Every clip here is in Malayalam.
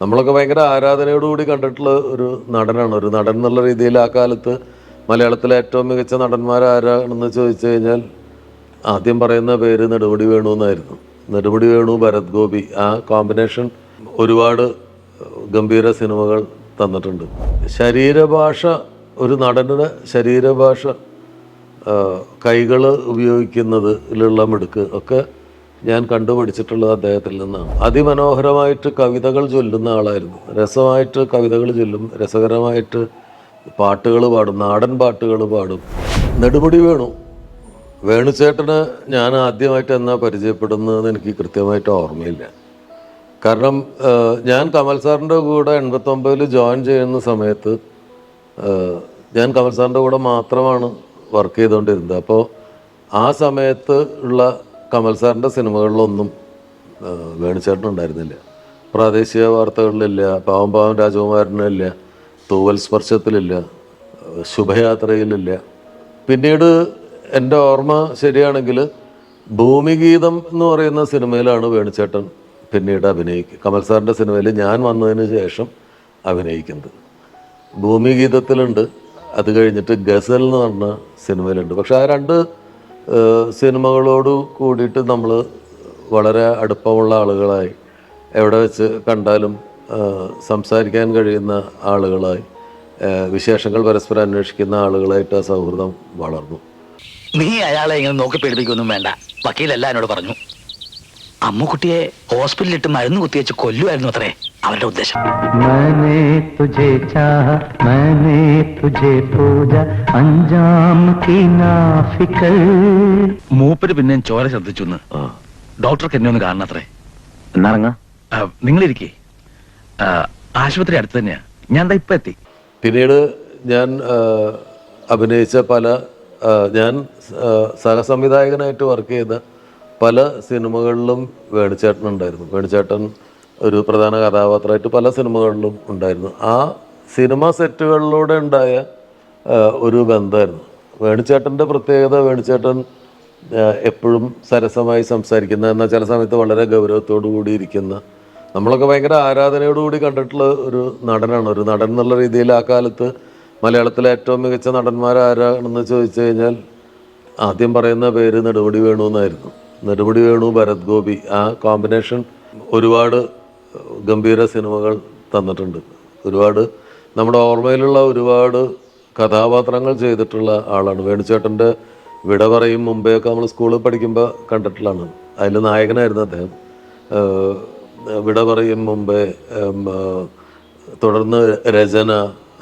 നമ്മളൊക്കെ ഭയങ്കര ആരാധനയോടുകൂടി കണ്ടിട്ടുള്ള ഒരു നടനാണ്. ഒരു നടൻ എന്നുള്ള രീതിയിൽ ആ കാലത്ത് മലയാളത്തിലെ ഏറ്റവും മികച്ച നടന്മാരാരാണെന്ന് ചോദിച്ചു കഴിഞ്ഞാൽ ആദ്യം പറയുന്ന പേര് നെടുമുടി വേണു എന്നായിരുന്നു. നെടുമുടി വേണു ഭരത് ഗോപി. ആ കോമ്പിനേഷൻ ഒരുപാട് ഗംഭീര സിനിമകൾ തന്നിട്ടുണ്ട്. ശരീരഭാഷ ഒരു നടനുടെ ശരീരഭാഷ കൈകൾ ഉപയോഗിക്കുന്നതിലുള്ള മിടുക്ക് ഒക്കെ ഞാൻ കണ്ടുപിടിച്ചിട്ടുള്ളത് അദ്ദേഹത്തിൽ നിന്നാണ്. അതിമനോഹരമായിട്ട് കവിതകൾ ചൊല്ലുന്ന ആളായിരുന്നു. രസമായിട്ട് കവിതകൾ ചൊല്ലും രസകരമായിട്ട് പാട്ടുകൾ പാടും നാടൻ പാട്ടുകൾ പാടും. നെടുമുടി വേണു. വേണുചേട്ടന് ഞാൻ ആദ്യമായിട്ട് എന്നാ പരിചയപ്പെടുന്നതെന്ന് എനിക്ക് കൃത്യമായിട്ട് ഓർമ്മയില്ല. കാരണം ഞാൻ കമൽ സാറിന്റെ കൂടെ എൺപത്തൊമ്പതിൽ ജോയിൻ ചെയ്യുന്ന സമയത്ത് ഞാൻ കമൽ സാറിന്റെ കൂടെ മാത്രമാണ് വർക്ക് ചെയ്തുകൊണ്ടിരുന്നത്. അപ്പോൾ ആ സമയത്ത് ഉള്ള കമൽ സാറിന്റെ സിനിമകളിലൊന്നും വേണിച്ചേട്ടനുണ്ടായിരുന്നില്ല പ്രാദേശിക വാർത്തകളിലില്ല പാവം പാവം രാജകുമാരനില്ല തൂവൽ സ്പർശത്തിലില്ല ശുഭയാത്രയിലില്ല. പിന്നീട് എന്റെ ഓർമ്മ ശരിയാണെങ്കിൽ ഭൂമിഗീതം എന്ന് പറയുന്ന സിനിമയിലാണ് വേണുചേട്ടൻ പിന്നീട് അഭിനയിക്കുക കമൽ സാറിന്റെ സിനിമയിൽ ഞാൻ വന്നതിന് ശേഷം അഭിനയിക്കുന്നത്. ഭൂമിഗീതത്തിലുണ്ട് അത് കഴിഞ്ഞിട്ട് ഗസൽ എന്ന് പറഞ്ഞ സിനിമയിലുണ്ട്. പക്ഷെ ആ രണ്ട് സിനിമകളോട് കൂടിയിട്ട് നമ്മൾ വളരെ അടുപ്പമുള്ള ആളുകളായി. എവിടെ വെച്ച് കണ്ടാലും സംസാരിക്കാൻ കഴിയുന്ന ആളുകളായി. വിശേഷങ്ങൾ പരസ്പരം അന്വേഷിക്കുന്ന ആളുകളായിട്ട് ആ സൗഹൃദം വളർന്നു. നീ അയാളെ ഇങ്ങനെ നോക്കി പേടിപ്പിക്കൊന്നും വേണ്ട. വക്കീലല്ല എന്നോട് പറഞ്ഞു. അമ്മുക്കുട്ടിയെ ഹോസ്പിറ്റലിലിട്ട് മരുന്ന് കുത്തിവെച്ച് കൊല്ലുമായിരുന്നു അത്രേ. അവരുടെ ഉദ്ദേശം. പൂജ മൂപ്പര് പിന്നെ ചോര ശ്രദ്ധിച്ചു ഡോക്ടർക്ക് എന്നെ ഒന്ന് കാണണം അത്രേ. എന്നാറങ്ങ? നിങ്ങളിരിക്കേ. ആശുപത്രി അടുത്ത് തന്നെയാ. ഞാൻ ദാ ഇപ്പൊ എത്തി. പിന്നീട് ഞാൻ അഭിനയിച്ച പല ഞാൻ സഹസംവിധായകനായിട്ട് വർക്ക് ചെയ്ത പല സിനിമകളിലും വേണുചേട്ടൻ ഉണ്ടായിരുന്നു. വേണുചേട്ടൻ ഒരു പ്രധാന കഥാപാത്രമായിട്ട് പല സിനിമകളിലും ഉണ്ടായിരുന്നു. ആ സിനിമ സെറ്റുകളിലൂടെ ഉണ്ടായ ഒരു ബന്ധമായിരുന്നു. വേണുചേട്ടന്റെ പ്രത്യേകത വേണുചേട്ടൻ ആ, എപ്പോഴും സരസമായി സംസാരിക്കുന്ന എന്നാൽ ചില സമയത്ത് വളരെ ഗൗരവത്തോടു കൂടി ഇരിക്കുന്ന നമ്മളൊക്കെ ഭയങ്കര ആരാധനയോടുകൂടി കണ്ടിട്ടുള്ള ഒരു നടനാണ്. ഒരു നടൻ എന്നുള്ള രീതിയിൽ ആ കാലത്ത് മലയാളത്തിലെ ഏറ്റവും മികച്ച നടന്മാരാരാണെന്ന് ചോദിച്ചു കഴിഞ്ഞാൽ ആദ്യം പറയുന്ന പേര് നെടുമുടി വേണു എന്നായിരുന്നു നെടുമുടി വേണു ഭരത് ഗോപി. ആ കോമ്പിനേഷൻ ഒരുപാട് ഗംഭീര സിനിമകൾ തന്നിട്ടുണ്ട്. ഒരുപാട് നമ്മുടെ ഓർമ്മയിലുള്ള ഒരുപാട് കഥാപാത്രങ്ങൾ ചെയ്തിട്ടുള്ള ആളാണ്. വേണുചേട്ടന്റെ വിട പറയും മുമ്പേയൊക്കെ നമ്മൾ സ്കൂളിൽ പഠിക്കുമ്പോൾ കണ്ടിട്ടുള്ളതാണ്. അതിൽ നായകനായിരുന്നു അദ്ദേഹം. വിട പറയും മുമ്പേ തുടർന്ന് രചന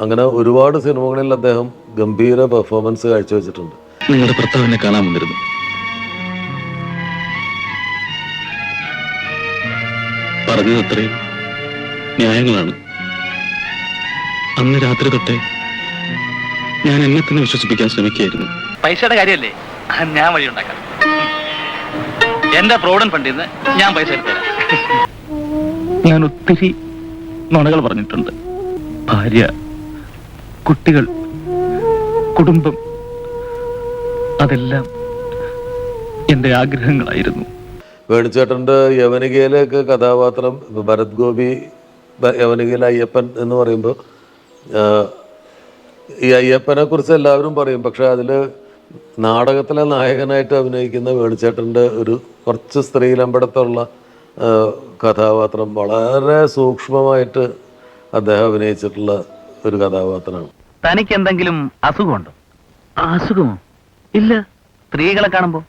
അങ്ങനെ ഒരുപാട് സിനിമകളിൽ അദ്ദേഹം ഗംഭീര പെർഫോമൻസ് കാഴ്ചവെച്ചിട്ടുണ്ട്. നിങ്ങളുടെ ഭർത്താവിനെ കാണാൻ വന്നിരുന്നു. പറഞ്ഞത് അത്രയും ന്യായങ്ങളാണ്. അന്ന് രാത്രി തൊട്ടേ ഞാൻ എന്നെ തന്നെ വിശ്വസിപ്പിക്കാൻ ശ്രമിക്കുകയായിരുന്നു. പൈസയുടെ കാര്യമല്ലേ? ഞാൻ വഴി ഉണ്ടാക്കാം. എന്റെ പ്രോവിഡന്റ് ഫണ്ടിൽ നിന്ന് ഞാൻ പൈസ എടുത്തുതരാം. ഞാൻ ഒത്തിരി നുണകൾ പറഞ്ഞിട്ടുണ്ട്. ഭാര്യ കുട്ടികൾ കുടുംബം അതെല്ലാം എന്റെ ആഗ്രഹങ്ങളായിരുന്നു. വേണുചേട്ടന്റെ യവനികയിലേക്ക് കഥാപാത്രം ഇപ്പൊ ഭരത് ഗോപി യവനികയിലെ അയ്യപ്പൻ എന്ന് പറയുമ്പോൾ ഈ അയ്യപ്പനെ കുറിച്ച് എല്ലാവരും പറയും. പക്ഷെ അതിൽ നാടകത്തിലെ നായകനായിട്ട് അഭിനയിക്കുന്ന വേണുചേട്ടന്റെ ഒരു കുറച്ച് സ്ത്രീലമ്പടത്തുള്ള കഥാപാത്രം വളരെ സൂക്ഷ്മമായിട്ട് അദ്ദേഹം അഭിനയിച്ചിട്ടുള്ള ഒരു കഥാപാത്രമാണ്. തനിക്ക് എന്തെങ്കിലും അസുഖമുണ്ടോ അസുഖമോ? ഇല്ല. സ്ത്രീകളെ കാണുമ്പോ?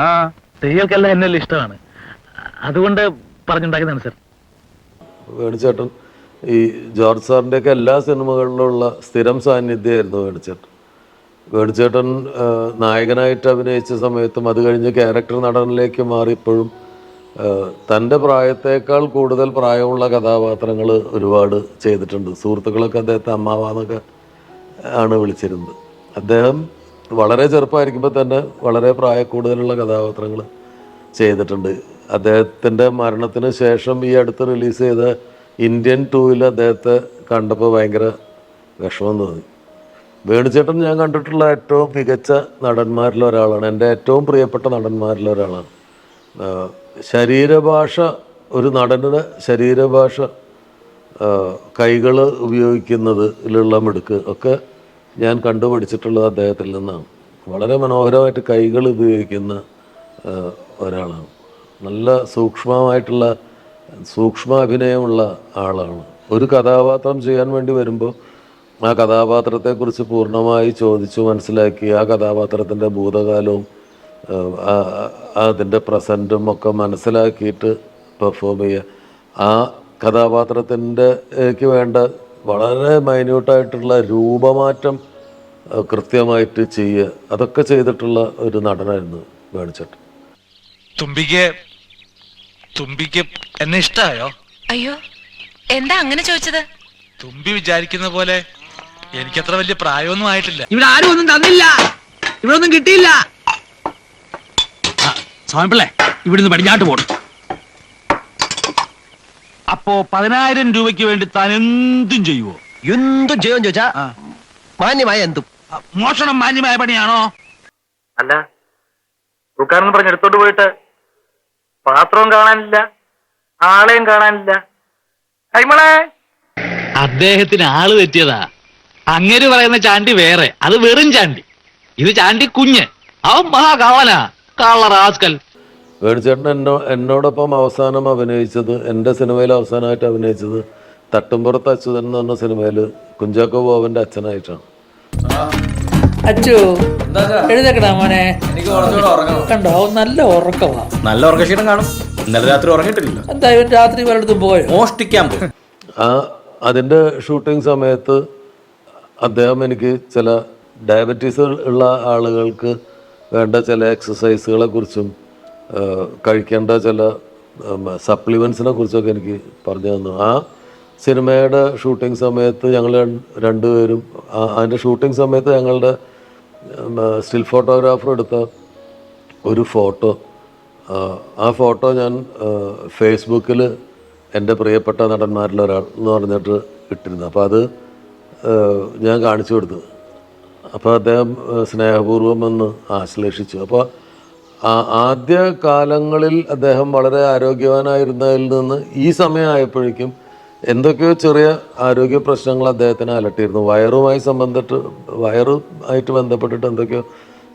ആ സ്ത്രീകൾക്കെല്ലാം എന്നെ ഇഷ്ടമാണ്. അതുകൊണ്ട് പറഞ്ഞുണ്ടാക്കുന്നതാണ് സർ. വേണുചേട്ടൻ ഈ ജോർജ് സാറിന്റെ ഒക്കെ എല്ലാ സിനിമകളിലുള്ള സ്ഥിരം സാന്നിധ്യമായിരുന്നു വേണുചേട്ടൻ. വേണുചേട്ടൻ നായകനായിട്ട് അഭിനയിച്ച സമയത്തും അത് കഴിഞ്ഞ് ക്യാരക്ടർ നടനിലേക്ക് മാറിയപ്പോഴും തന്റെ പ്രായത്തേക്കാൾ കൂടുതൽ പ്രായമുള്ള കഥാപാത്രങ്ങൾ ഒരുപാട് ചെയ്തിട്ടുണ്ട്. സുഹൃത്തുക്കളൊക്കെ അദ്ദേഹത്തെ അമ്മാവാന്നൊക്കെ ആണ് വിളിച്ചിരുന്നത്. അദ്ദേഹം വളരെ ചെറുപ്പമായിരിക്കുമ്പോൾ തന്നെ വളരെ പ്രായക്കൂടുതലുള്ള കഥാപാത്രങ്ങൾ ചെയ്തിട്ടുണ്ട്. അദ്ദേഹത്തിന്റെ മരണത്തിന് ശേഷം ഈ അടുത്ത് റിലീസ് ചെയ്ത ഇന്ത്യൻ ടൂവിൽ അദ്ദേഹത്തെ കണ്ടപ്പോൾ ഭയങ്കര വിഷമം തോന്നി. വേണുചേട്ടൻ ഞാൻ കണ്ടിട്ടുള്ള ഏറ്റവും മികച്ച നടന്മാരിൽ ഒരാളാണ്. എന്റെ ഏറ്റവും പ്രിയപ്പെട്ട നടന്മാരിൽ ഒരാളാണ്. ശരീരഭാഷ ഒരു നടനുടെ ശരീരഭാഷ കൈകൾ ഉപയോഗിക്കുന്നതിലുള്ള മിടുക്ക് ഒക്കെ ഞാൻ കണ്ടുപിടിച്ചിട്ടുള്ളത് അദ്ദേഹത്തിൽ നിന്നാണ്. വളരെ മനോഹരമായിട്ട് കൈകൾ ഉപയോഗിക്കുന്ന ഒരാളാണ്. നല്ല സൂക്ഷ്മമായിട്ടുള്ള സൂക്ഷ്മാഭിനയമുള്ള ആളാണ്. ഒരു കഥാപാത്രം ചെയ്യാൻ വേണ്ടി വരുമ്പോൾ ആ കഥാപാത്രത്തെക്കുറിച്ച് പൂർണമായി ചോദിച്ചു മനസ്സിലാക്കി ആ കഥാപാത്രത്തിന്റെ ഭൂതകാലവും അതിന്റെ പ്രസന്റും ഒക്കെ മനസ്സിലാക്കിയിട്ട് പെർഫോം ചെയ്യുക ആ കഥാപാത്രത്തിന്റെ ക്ക് വേണ്ട വളരെ മൈന്യൂട്ടായിട്ടുള്ള രൂപമാറ്റം കൃത്യമായിട്ട് ചെയ്യുക അതൊക്കെ ചെയ്തിട്ടുള്ള ഒരു നടനായിരുന്നു വേണിച്ചേട്ടൻ തുമ്പിക്ക് തുമ്പിക്ക് എന്നെ ഇഷ്ടായോ? അയ്യോ എന്താ അങ്ങനെ ചോദിച്ചത്? തുമ്പി വിചാരിക്കുന്ന പോലെ എനിക്കത്ര വലിയ പ്രായമൊന്നും ആയിട്ടില്ല. ഇവിടെ ആരും ഒന്നും തന്നില്ല. ഇവിടെ ഒന്നും കിട്ടിയില്ല. സ്വാമിപ്പിള്ളേ ഇവിടുന്ന് പടിഞ്ഞാട്ട് പോണം. അപ്പോ പതിനായിരം രൂപയ്ക്ക് വേണ്ടി താൻ എന്തും ചെയ്യുവോ? എന്തും ചെയ്യും ചോദിച്ചാ മാന്യമായ എന്തും. മോഷണം മാന്യമായ പണിയാണോ? അല്ല തൂക്കാരെന്ന് പറഞ്ഞ് എടുത്തോണ്ട് പോയിട്ട് പാത്രവും കാണാനില്ല ആളെയും കാണാനില്ല. കൈമളെ അദ്ദേഹത്തിന് ആൾ തെറ്റിയതാ. അങ്ങേര് പറയുന്ന ചാണ്ടി വേറെ അത് വെറും ചാണ്ടി. ഇത് ചാണ്ടി കുഞ്ഞ്. അവൻ മഹാകാവനാ കള്ള റാസ്കൽ വേണിച്ചേട്ടൻ എന്നോ എന്നോടൊപ്പം അവസാനം അഭിനയിച്ചത് എന്റെ സിനിമയിൽ അവസാനമായിട്ട് അഭിനയിച്ചത് തട്ടുംപുറത്ത് അച്യുതൻ എന്ന് പറഞ്ഞ സിനിമയിൽ കുഞ്ചാക്കോ ബോബന്റെ അച്ഛനായിട്ടാണ്. അച്ചു എഴുതേക്കടാ മോനെ. കണ്ടോ അവൻ നല്ല ഉറക്കമാ നല്ല ഉറക്കക്ഷീണം കാണും. ഇന്നലെ രാത്രി ഉറങ്ങിയിട്ടില്ല എന്താ ഇവൻ രാത്രി പലയിടത്തും പോയോ? മോഷ്ടിക്കാൻ പോയി ആ അതിന്റെ ഷൂട്ടിംഗ് സമയത്ത് അദ്ദേഹം എനിക്ക് ചില ഡയബറ്റീസ് ഉള്ള ആളുകൾക്ക് വേണ്ട ചില എക്സസൈസുകളെ കുറിച്ചും കഴിക്കേണ്ട ചില സപ്ലിമെൻസിനെ കുറിച്ചൊക്കെ എനിക്ക് പറഞ്ഞു തന്നു. ആ സിനിമയുടെ ഷൂട്ടിംഗ് സമയത്ത് ഞങ്ങൾ രണ്ടുപേരും അതിന്റെ ഷൂട്ടിംഗ് സമയത്ത് ഞങ്ങളുടെ സ്റ്റിൽ ഫോട്ടോഗ്രാഫർ എടുത്ത ഒരു ഫോട്ടോ. ആ, ഫോട്ടോ ഞാൻ ഫേസ്ബുക്കിൽ എന്റെ പ്രിയപ്പെട്ട നടന്മാരിൽ ഒരാൾ എന്ന് പറഞ്ഞിട്ട് ഇട്ടിരുന്നു. അപ്പോൾ അത് ഞാൻ കാണിച്ചു കൊടുത്തു. അപ്പോൾ അദ്ദേഹം സ്നേഹപൂർവം എന്ന് ആശ്ലേഷിച്ചു. അപ്പോൾ ആദ്യ കാലങ്ങളിൽ അദ്ദേഹം വളരെ ആരോഗ്യവാനായിരുന്നതിൽ നിന്ന് ഈ സമയമായപ്പോഴേക്കും എന്തൊക്കെയോ ചെറിയ ആരോഗ്യ പ്രശ്നങ്ങൾ അദ്ദേഹത്തിന് അലട്ടിയിരുന്നു. വയറുമായി സംബന്ധിട്ട് വയറ് ആയിട്ട് ബന്ധപ്പെട്ടിട്ട് എന്തൊക്കെയോ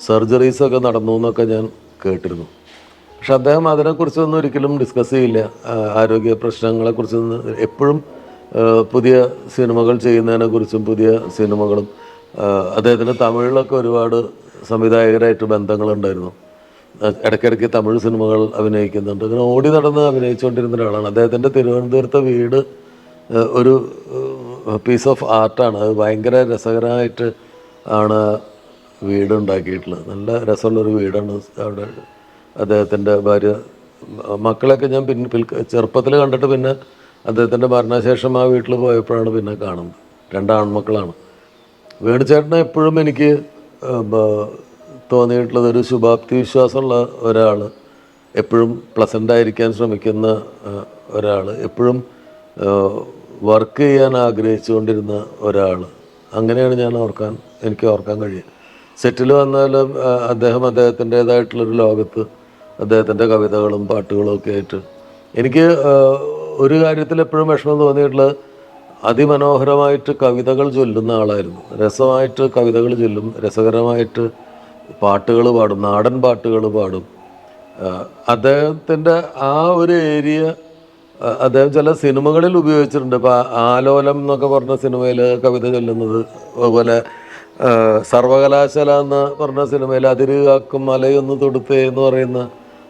സർജറീസ് ഒക്കെ നടന്നു എന്നൊക്കെ ഞാൻ കേട്ടിരുന്നു. പക്ഷെ അദ്ദേഹം അതിനെക്കുറിച്ചൊന്നും ഒരിക്കലും ഡിസ്കസ് ചെയ്യില്ല. ആരോഗ്യ പ്രശ്നങ്ങളെക്കുറിച്ചൊന്നും എപ്പോഴും പുതിയ സിനിമകൾ ചെയ്യുന്നതിനെക്കുറിച്ചും പുതിയ സിനിമകളും അദ്ദേഹത്തിന് തമിഴിലൊക്കെ ഒരുപാട് സംവിധായകരായിട്ട് ബന്ധങ്ങളുണ്ടായിരുന്നു. ഇടയ്ക്കിടയ്ക്ക് തമിഴ് സിനിമകൾ അഭിനയിക്കുന്നുണ്ട്. ഇങ്ങനെ ഓടി നടന്ന് അഭിനയിച്ചുകൊണ്ടിരുന്ന ഒരാളാണ്. അദ്ദേഹത്തിന്റെ തിരുവനന്തപുരത്തെ വീട് ഒരു പീസ് ഓഫ് ആർട്ടാണ് അത് ഭയങ്കര രസകരമായിട്ട് ആണ് വീടുണ്ടാക്കിയിട്ടുള്ളത്. നല്ല രസമുള്ളൊരു വീടാണ് അവിടെ അദ്ദേഹത്തിന്റെ ഭാര്യ. മക്കളെയൊക്കെ ഞാൻ പിന്നെ പിൽ ചെറുപ്പത്തിൽ കണ്ടിട്ട് പിന്നെ അദ്ദേഹത്തിന്റെ മരണശേഷം ആ വീട്ടിൽ പോയപ്പോഴാണ് പിന്നെ കാണുന്നത്. രണ്ട് ആൺമക്കളാണ്. വേണുചേട്ടനെ എപ്പോഴും എനിക്ക് തോന്നിയിട്ടുള്ളത് ഒരു ശുഭാപ്തി വിശ്വാസമുള്ള ഒരാൾ എപ്പോഴും പ്ലസന്റ് ആയിരിക്കാൻ ശ്രമിക്കുന്ന ഒരാൾ എപ്പോഴും വർക്ക് ചെയ്യാൻ ആഗ്രഹിച്ചുകൊണ്ടിരുന്ന ഒരാൾ അങ്ങനെയാണ് ഞാൻ ഓർക്കാൻ എനിക്ക് ഓർക്കാൻ കഴിയുക. സെറ്റിൽ വന്നാലും ആ, അദ്ദേഹം അദ്ദേഹത്തിന്റേതായിട്ടുള്ളൊരു ലോകത്ത് അദ്ദേഹത്തിന്റെ കവിതകളും പാട്ടുകളും ഒക്കെ ആയിട്ട് എനിക്ക് ഒരു കാര്യത്തിൽ എപ്പോഴും വിഷമം തോന്നിയിട്ടുള്ളത് അതിമനോഹരമായിട്ട് കവിതകൾ ചൊല്ലുന്ന ആളായിരുന്നു. രസമായിട്ട് കവിതകൾ ചൊല്ലും രസകരമായിട്ട് പാട്ടുകൾ പാടും നാടൻ പാട്ടുകൾ പാടും. അദ്ദേഹത്തിന്റെ ആ ഒരു ഏരിയ അദ്ദേഹം ചില സിനിമകളിൽ ഉപയോഗിച്ചിട്ടുണ്ട്. ഇപ്പോൾ ആലോലം എന്നൊക്കെ പറഞ്ഞ സിനിമയിൽ കവിത ചൊല്ലുന്നത് അതുപോലെ സർവകലാശാല എന്ന് പറഞ്ഞ സിനിമയിൽ അതിര് കാക്കും മലയൊന്ന് തൊടുത്തേ എന്ന് പറയുന്ന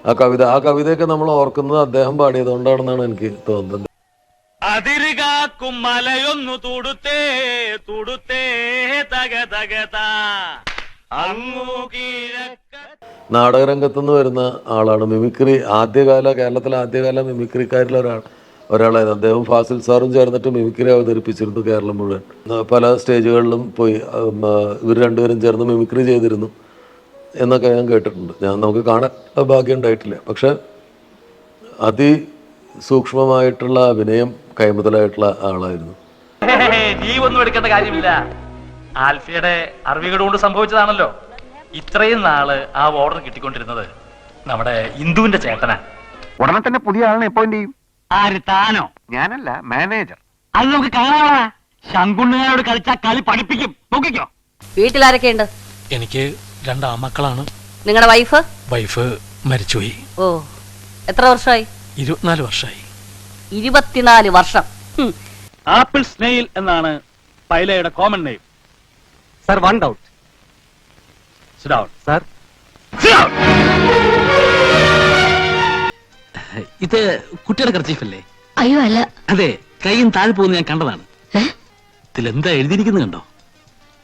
ആ കവിത. ആ കവിതയൊക്കെ നമ്മൾ ഓർക്കുന്നത് അദ്ദേഹം പാടിയതുകൊണ്ടാണെന്നാണ് എനിക്ക് തോന്നുന്നത്. അതിരുകാക്കും മലയൊന്നു തൊടുത്തേ തൊടുത്തേ തക തകത അങ്ങു കിഴക്ക നാടകരംഗത്തു നിന്ന് വരുന്ന ആളാണ് മിമിക്രി. ആദ്യകാല കേരളത്തിലെ ആദ്യകാല മിമിക്രിക്കാരിൽ ഒരാൾ ഒരാളായിരുന്നു. അദ്ദേഹം ഫാസിൽ സാറും ചേർന്നിട്ട് മിമിക്രി അവതരിപ്പിച്ചിരുന്നു കേരളം മുഴുവൻ. പല സ്റ്റേജുകളിലും പോയി ഇവർ രണ്ടുപേരും ചേർന്ന് മിമിക്രി ചെയ്തിരുന്നു എന്നൊക്കെ ഞാൻ കേട്ടിട്ടുണ്ട്. ഞാൻ നമുക്ക് കാണാൻ ഭാഗ്യം ഉണ്ടായിട്ടില്ല. പക്ഷെ അതി സൂക്ഷ്മമായിട്ടുള്ള അഭിനയം കൈമുതലായിട്ടുള്ള ആളായിരുന്നു. നീ ഒന്നും എടുക്കേണ്ട കാര്യമില്ല. ആൽഫിയുടെ അറിവുകൾ കൊണ്ട് സംഭവിച്ചതാണല്ലോ. ഇത്രയും നാൾ ആ ഓർഡർ കിട്ടിക്കൊണ്ടിരുന്നത് നമ്മുടെ ഇന്ദുവിന്റെ ചേട്ടനാ. ഉടനെ തന്നെ പുതിയ ആളിനെ അപ്പോയിന്റ് ചെയ്യും? ആര് താനോ? ഞാനല്ല മാനേജർ അത് നമുക്ക് കാണാവാ ശങ്കുണ്ണനോട് കളിച്ചാ കളി പഠിപ്പിക്കും. നോക്കിക്കോ. വീട്ടിലാരൊക്കെയുണ്ട് എനിക്ക് രണ്ട് ആമക്കളാണ് നിങ്ങളുടെ വൈഫ് വൈഫ് മരിച്ചുപോയി. ഓ എത്ര വർഷമായി? ഇരുപത്തിനാല് വർഷമായി. ഇരുപത്തിനാല് വർഷം. ആപ്പിൾ സ്നെയിൽ എന്നാണ് പൈലയുടെ common name sir one doubt sir ഇത് കുട്ടിയുടെ കർച്ചീഫല്ലേ അയ്യോ അല്ല. അതെ കൈയും താഴെ പോകുന്ന ഞാൻ കണ്ടതാണ്. ഇതിലെന്താ എഴുതിയിരിക്കുന്നത് കണ്ടോ?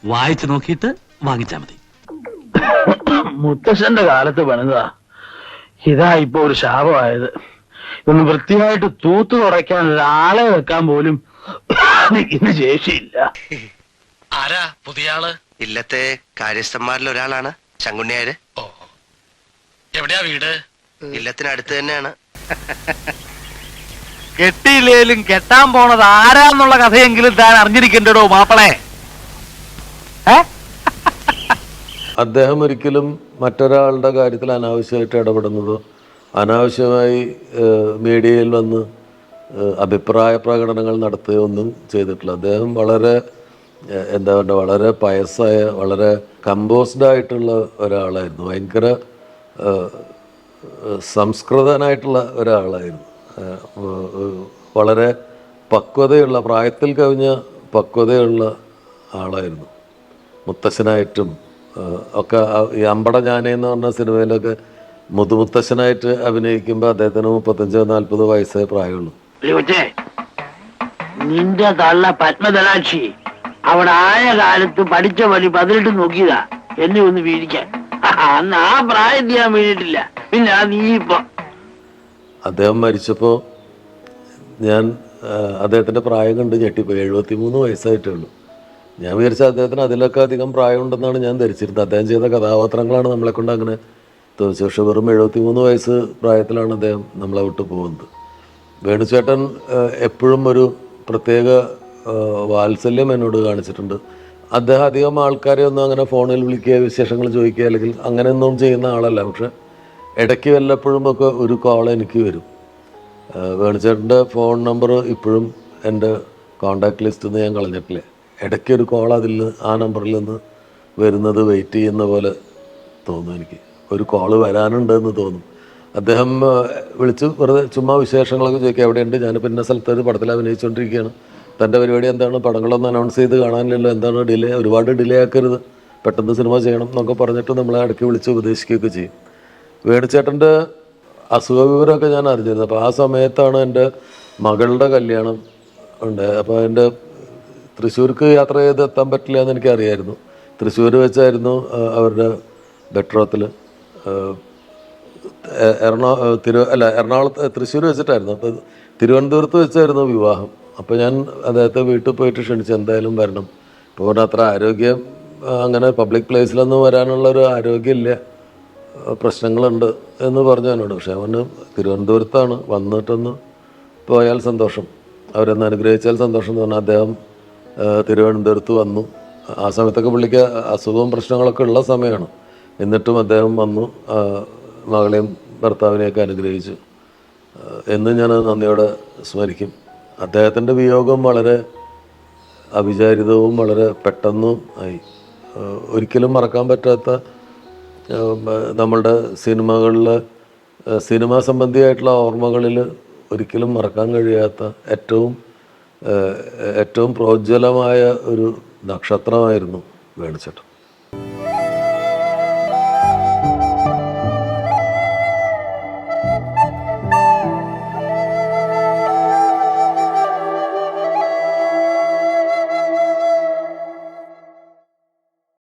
വായിച്ചു നോക്കിയിട്ട് വാങ്ങിച്ചാ മതി. മുത്തശ്ശന്റെ കാലത്ത് പണിതാ. ഇതാ ഇപ്പൊ ഒരു ശാപമായത്. ഒന്ന് വൃത്തിയായിട്ട് തൂത്തു കുറയ്ക്കാൻ ഒരാളെ വെക്കാൻ പോലും ഇന്ന് ശേഷിയില്ല. ആരാ പുതിയ ആൾ? ഇല്ലത്തെ കാര്യസ്ഥന്മാരിൽ ഒരാളാണ് ശങ്കുണ്ണിയാര്. ഓ. എവിടെയാ വീട്? ഇല്ലത്തിനടുത്ത് തന്നെയാണ്. കെട്ടിയില്ലേലും കെട്ടാൻ പോണത് ആരാന്നുള്ള കഥയെങ്കിലും താൻ അറിഞ്ഞിരിക്കണ്ടോ മാപ്പളേ. അദ്ദേഹം ഒരിക്കലും മറ്റൊരാളുടെ കാര്യത്തിൽ അനാവശ്യമായിട്ട് ഇടപെടുന്നതോ അനാവശ്യമായി ഏഹ്, മീഡിയയിൽ വന്ന് ഏഹ്, അഭിപ്രായ പ്രകടനങ്ങൾ നടത്തുകയോ ഒന്നും ചെയ്തിട്ടില്ല. അദ്ദേഹം വളരെ എന്താ പറയുക വളരെ പയസ്സായ വളരെ കമ്പോസ്ഡ് ആയിട്ടുള്ള ഒരാളായിരുന്നു. ഭയങ്കര സംസ്കൃതനായിട്ടുള്ള ഒരാളായിരുന്നു. വളരെ പക്വതയുള്ള പ്രായത്തിൽ കവിഞ്ഞ പക്വതയുള്ള ആളായിരുന്നു. മുത്തശ്ശനായിട്ടും ഒക്കെ ഈ അമ്പട ഞാനെന്ന് പറഞ്ഞ സിനിമയിലൊക്കെ മുതുമുത്തശ്ശനായിട്ട് അഭിനയിക്കുമ്പോൾ അദ്ദേഹത്തിന് മുപ്പത്തഞ്ചോ നാൽപ്പതോ വയസ്സേ പ്രായമുള്ളൂ. നിന്റെ തള്ള പത്മധനാക്ഷി അവിടെ ആയ കാലത്ത് പഠിച്ച പണി പതിനെട്ട് നോക്കിയതാ. എന്നെ ഒന്ന് വീഴിക്കാൻ. അന്ന് ആ പ്രായത്തിൽ ഞാൻ വീണിട്ടില്ല. പിന്നെ ആ നീ ഇപ്പൊ. അദ്ദേഹം മരിച്ചപ്പോ ഞാൻ അദ്ദേഹത്തിന്റെ പ്രായം കണ്ട് ഞെട്ടിപ്പോയി. എഴുപത്തി മൂന്ന് വയസ്സായിട്ടേ ഉള്ളൂ. ഞാൻ വിചാരിച്ച അദ്ദേഹത്തിന് അതിലൊക്കെ അധികം പ്രായമുണ്ടെന്നാണ് ഞാൻ ധരിച്ചിരുന്നത്. അദ്ദേഹം ചെയ്ത കഥാപാത്രങ്ങളാണ് നമ്മളെ കൊണ്ട് അങ്ങനെ തോന്നിച്ചു വെറും എഴുപത്തി മൂന്ന് വയസ്സ് പ്രായത്തിലാണ് അദ്ദേഹം നമ്മളെ വിട്ടു പോകുന്നത്. വേണുചേട്ടൻ എപ്പോഴും ഒരു പ്രത്യേക വാത്സല്യം എന്നോട് കാണിച്ചിട്ടുണ്ട്. അദ്ദേഹം അധികം ആൾക്കാരെ ഒന്നും അങ്ങനെ ഫോണിൽ വിളിക്കുക വിശേഷങ്ങൾ ചോദിക്കുക അല്ലെങ്കിൽ അങ്ങനെയൊന്നും ചെയ്യുന്ന ആളല്ല. പക്ഷെ ഇടയ്ക്ക് വല്ലപ്പോഴും ഒക്കെ ഒരു കോൾ എനിക്ക് വരും. വേണിച്ചേട്ടന്റെ ഫോൺ നമ്പർ ഇപ്പോഴും എന്റെ കോണ്ടാക്ട് ലിസ്റ്റിൽ നിന്ന് ഞാൻ കളഞ്ഞിട്ടില്ല. ഇടയ്ക്ക് ഒരു കോൾ അതിൽ ആ നമ്പറിൽ നിന്ന് വരുന്നത് വെയിറ്റ് ചെയ്യുന്ന പോലെ തോന്നും എനിക്ക്. ഒരു കോൾ വരാനുണ്ടെന്ന് തോന്നും. അദ്ദേഹം വിളിച്ച് വെറുതെ ചുമ്മാ വിശേഷങ്ങളൊക്കെ ചോദിക്കുക. എവിടെയുണ്ട്? ഞാനിപ്പോൾ ഇന്ന സ്ഥലത്ത് ഒരു പടത്തിൽ അഭിനയിച്ചുകൊണ്ടിരിക്കുകയാണ്. തന്റെ പരിപാടി എന്താണ്? പടങ്ങളൊന്നും അനൗൺസ് ചെയ്ത് കാണാനില്ലല്ലോ. എന്താണ് ഡിലേ? ഒരുപാട് ഡിലേ ആക്കരുത്. പെട്ടെന്ന് സിനിമ ചെയ്യണം എന്നൊക്കെ പറഞ്ഞിട്ട് നമ്മളെ ഇടയ്ക്ക് വിളിച്ച് ഉപദേശിക്കുകയൊക്കെ ചെയ്യും. വേണുചേട്ടന്റെ അസുഖ വിവരമൊക്കെ ഞാൻ അറിഞ്ഞിരുന്നു. അപ്പോൾ ആ സമയത്താണ് എന്റെ മകളുടെ കല്യാണം ഉണ്ട്. അപ്പോൾ എന്റെ തൃശ്ശൂർക്ക് യാത്ര ചെയ്ത് എത്താൻ പറ്റില്ല എന്ന് എനിക്കറിയായിരുന്നു. തൃശ്ശൂർ വെച്ചായിരുന്നു അവരുടെ ബെട്രോത്തിൽ എറണാ തിരു അല്ല എറണാകുളത്ത് തൃശ്ശൂർ വെച്ചിട്ടായിരുന്നു. അപ്പോൾ തിരുവനന്തപുരത്ത് വെച്ചായിരുന്നു വിവാഹം. അപ്പോൾ ഞാൻ അദ്ദേഹത്തെ വീട്ടിൽ പോയിട്ട് ക്ഷണിച്ച് എന്തായാലും വരണം. ഇപ്പോൾ അത്ര ആരോഗ്യം അങ്ങനെ പബ്ലിക് പ്ലേസിലൊന്നും വരാനുള്ള ഒരു ആരോഗ്യമില്ല. പ്രശ്നങ്ങളുണ്ട് എന്ന് പറഞ്ഞു എന്നോട്. പക്ഷേ അവന് തിരുവനന്തപുരത്താണ് വന്നിട്ടൊന്ന് പോയാൽ സന്തോഷം. അവരെന്ന് അനുഗ്രഹിച്ചാൽ സന്തോഷം എന്ന് പറഞ്ഞാൽ അദ്ദേഹം തിരുവനന്തപുരത്ത് വന്നു. ആ സമയത്തൊക്കെ പുള്ളിക്ക് അസുഖവും പ്രശ്നങ്ങളൊക്കെ ഉള്ള സമയമാണ്. എന്നിട്ടും അദ്ദേഹം വന്നു മകളെയും ഭർത്താവിനെയൊക്കെ അനുഗ്രഹിച്ചു. എന്ന് ഞാൻ നന്ദിയോടെ സ്മരിക്കും. അദ്ദേഹത്തിന്റെ വിയോഗം വളരെ അവിചാരിതവും വളരെ പെട്ടെന്നും ആയി. ഒരിക്കലും മറക്കാൻ പറ്റാത്ത നമ്മളുടെ സിനിമകളിൽ സിനിമ സംബന്ധിയായിട്ടുള്ള ഓർമ്മകളിൽ ഒരിക്കലും മറക്കാൻ കഴിയാത്ത ഏറ്റവും ഏറ്റവും പ്രോജ്വലമായ ഒരു നക്ഷത്രമായിരുന്നു വേണുചേട്ടൻ.